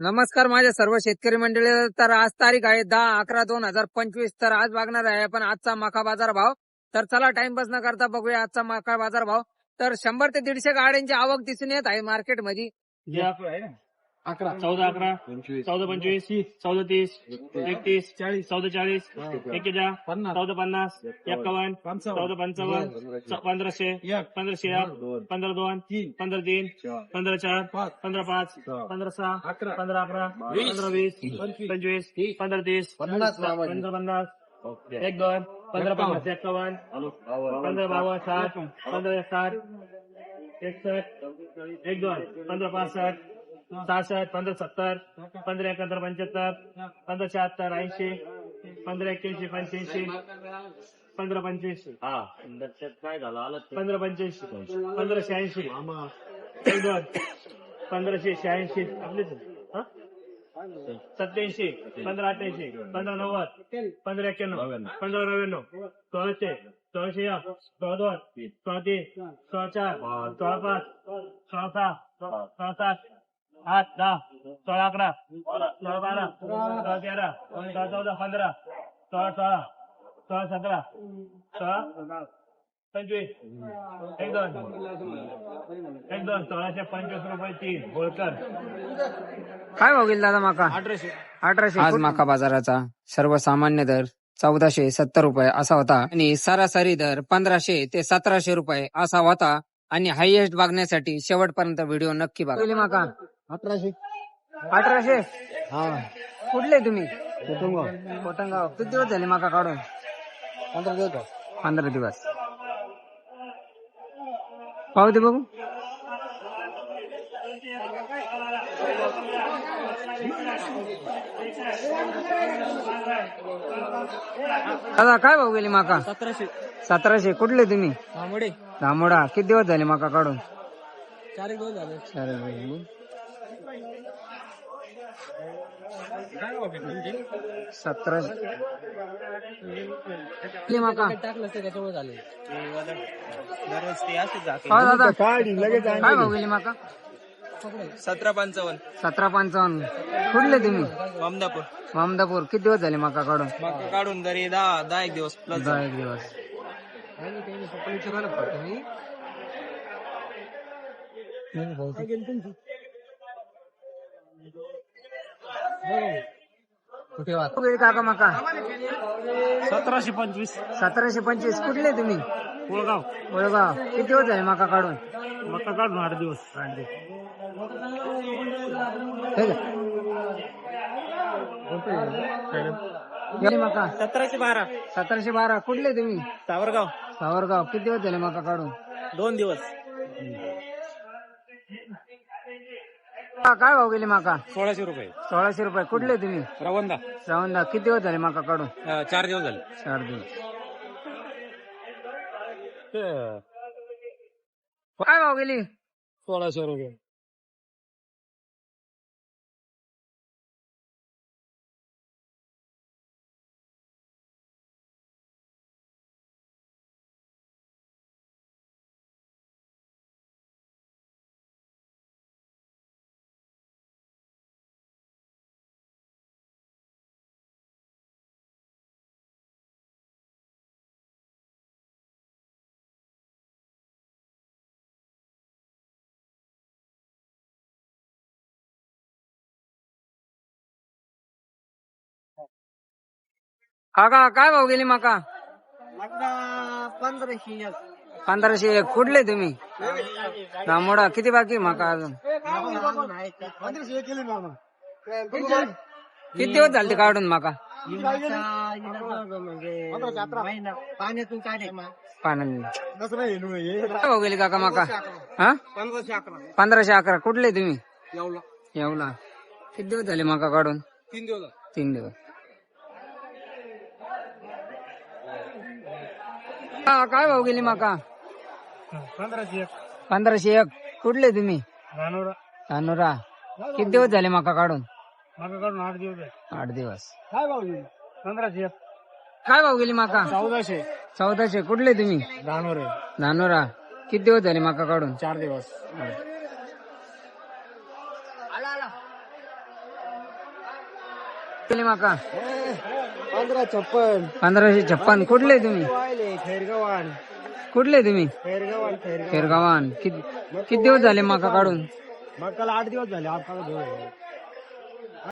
नमस्कार माझ्या सर्व शेतकरी मंडळी. तर आज तारीख आहे दहा अकरा दोन हजार पंचवीस. तर आज बघणार आहे आपण आजचा मका बाजार भाव. तर चला टाइमपास न करता बघूया आजचा मका बाजार भाव. तर शंभर ते दीडशे गाड्यांची आवक दिसून येत आहे मार्केटमध्ये अकरा. चौदा अकरा. चौदा पंचवीस. चौदा तीस. एकतीस. चाळीस. चौदा चाळीस. एकेचाळ चौदा पन्नास. एक्कावन्न चौदा पंचावन्न. पंधराशे. पंधराशे. एक. पंधरा दोन. पंधरा तीन. पंधरा चार. पंधरा पाच. पंधरा सहा. पंधरा अकरा. पंधरा वीस. पंचवीस. पंधरा तीस. पंधरा पन्नास. एक दोन. पंधरा पन्नास. एक्कावन्न पंधरा बावन्न साठ. पंधरा एक साठ. एकसष्ट. एक दोन. पंधरा पासष्ट. सहासष्ट पंधरा सत्तर पंधरा एकाहत्तर पंच्याहत्तर पंधरा शहात्तर ऐंशी पंधरा एक्क्याऐंशी पंच्याऐंशी पंधरा पंच्याऐंशी काय झालं पंधरा पंच्याऐंशी पंधरा शहाऐंशी पंधराशे शहाऐंशी आपलेच हा? सत्याऐंशी पंधरा अठ्ठ्याऐंशी पंधरा नव्वद पंधरा एक्क्याण्णव पंधरा नव्याण्णव सोळाशे सोळाशे एक सोळा दोन सोळा तीन सोळा चार सोळा पाच सोळा सहा सोळा सात आठ दहा सोळा अकरा सोळा बारा सोळा तेरा सोळा चौदा पंधरा सोळा सोळा सोळा सतरा सोळा पंचवीस एक दोन एक दोन सोळाशे पंचवीस रुपये तीन होळकर काय भाव गेला दादा मका? अठराशे. अठराशे. आज मका बाजाराचा सर्वसामान्य दर चौदाशे सत्तर रुपये असा होता आणि सरासरी दर पंधराशे ते सतराशे रुपये असा होता. आणि हायएस्ट बघण्यासाठी शेवटपर्यंत व्हिडिओ नक्की बघा. मका. अठराशे. अठराशे? हा. कुठले तुम्ही? कुटुंब कोटंगाव. किती दिवस झाले मका काढून? पंधरा दिवस झाले. पंधरा दिवस. पाहू दे बघू. दादा काय भाऊ गेली माका? सतराशे. सतराशे. कुठले तुम्ही? तांबडे धामोडा. किती दिवस झाले माका काढून? चार एक दिवस झाले. चार माका. टाकलं ते त्याच्यामुळे झाले. दररोज ते असेच जाते. हो दादा. काढी लगेच काय भाऊ गेली माका? सतरा पंचावन्न. सतरा पंचावन्न. कुठले तुम्ही? अहमदापूर मामदापूर. किती दिवस झाले माका काढून? मका काढून तरी दहा दहा एक दिवस प्लस दहा एक दिवस. कुठे काका माका? सतराशे पंचवीस. सतराशे पंचवीस. कुठले तुम्ही? कोळगाव. ओळगाव किती दिवस झाले माका काढून? मका काढून आठ दिवस. आठ दिवस गेले माका? सतराशे बारा. सतराशे बारा. कुठले तुम्ही? सावरगाव. सावरगाव. किती दिवस झाले माका काढून? दोन दिवस. काय भाव गेले माका सोळाशे रुपये सोळाशे रुपये कुठले तुम्ही रवंदा श्रावणदा किती दिवस झाले माका काढून चार दिवस झाले चार दिवस काय भाव गेली सोळाशे रुपये काका काय भाव गेली माका? पंधराशे एक. पंधराशे एक. कुठले तुम्ही? दामोडा किती बाकी माका अजून? पंधराशे एक केले ना मामा. किती दिवस झाले ते काढून माका? पाण्यातून काढे पाण्याने काय भाव गेली काका माका? हा? पंधराशे अकरा. पंधराशे अकरा. कुठले तुम्ही? येवला. येवला. किती दिवस झाले माका काढून? तीन दिवस तीन दिवस. हा, काय भाव गेली माका? पंधराशे एक. पंधराशे एक. कुठले तुम्ही? धानुरा किती दिवस झाले माका काढून? माका काढून आठ दिवस आठ दिवस. काय भाव गेली? पंधराशे एक. काय भाव गेली माका? चौदाशे. चौदाशे. कुठले तुम्ही? रानोरे धानुरा किती दिवस झाले माका काढून? चार दिवस. केली माका. पंधरा छप्पन. पंधराशे छप्पन. कुठले तुम्ही? खैरगवान. कुठले तुम्ही? खैरगवान खैरगवान. खेरगावान. किती किती दिवस झाले माका काढून? मग आठ दिवस झाले आठ दिवस